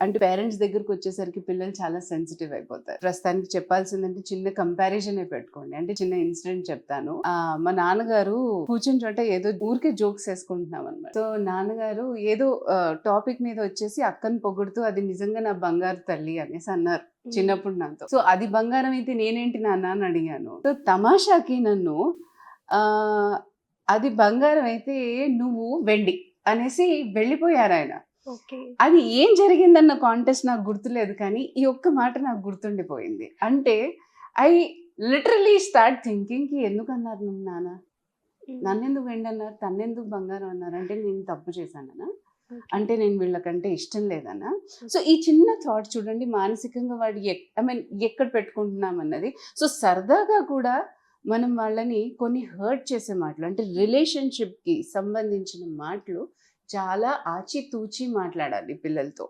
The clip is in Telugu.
అంటే పేరెంట్స్ దగ్గరకు వచ్చేసరికి పిల్లలు చాలా సెన్సిటివ్ అయిపోతారు. ప్రస్తుతానికి చెప్పాల్సిందంటే చిన్న కంపారిజన్ పెట్టుకోండి. అంటే చిన్న ఇన్సిడెంట్ చెప్తాను. మా నాన్నగారు కూర్చుని చోట ఏదో ఊరికే జోక్స్ వేసుకుంటున్నాం అనమాట సో నాన్నగారు ఏదో టాపిక్ మీద వచ్చేసి అక్కని పొగుడుతూ అది నిజంగా నా బంగారు తల్లి అనేసి అన్నారు చిన్నప్పుడు నాతో. సో అది బంగారం అయితే నేనేంటి నాన్న అని అడిగాను. సో తమాషాకి నన్ను ఆ అది బంగారం అయితే నువ్వు వెండి అనేసి వెళ్ళిపోయారు ఆయన. అది ఏం జరిగిందన్న కాంటెస్ట్ నాకు గుర్తులేదు కానీ ఈ ఒక్క మాట నాకు గుర్తుండిపోయింది. అంటే ఐ లిటరలీ స్టార్ట్ థింకింగ్కి ఎందుకు అన్నారు నువ్వు నాన్న? నన్నెందుకు వెండి అన్నారు తన్నెందుకు బంగారం అన్నారు? అంటే నేను తప్పు చేశానన్నా అంటే నేను వీళ్ళకంటే ఇష్టం లేదన్నా సో ఈ చిన్న థాట్ చూడండి మానసికంగా వాడు ఐ మీన్ ఎక్కడ పెట్టుకుంటున్నాం అన్నది. సో సరదాగా కూడా మనం వాళ్ళని కొన్ని హర్ట్ చేసే మాటలు అంటే రిలేషన్షిప్కి సంబంధించిన మాటలు చాలా ఆచితూచి మాట్లాడాలి పిల్లలతో.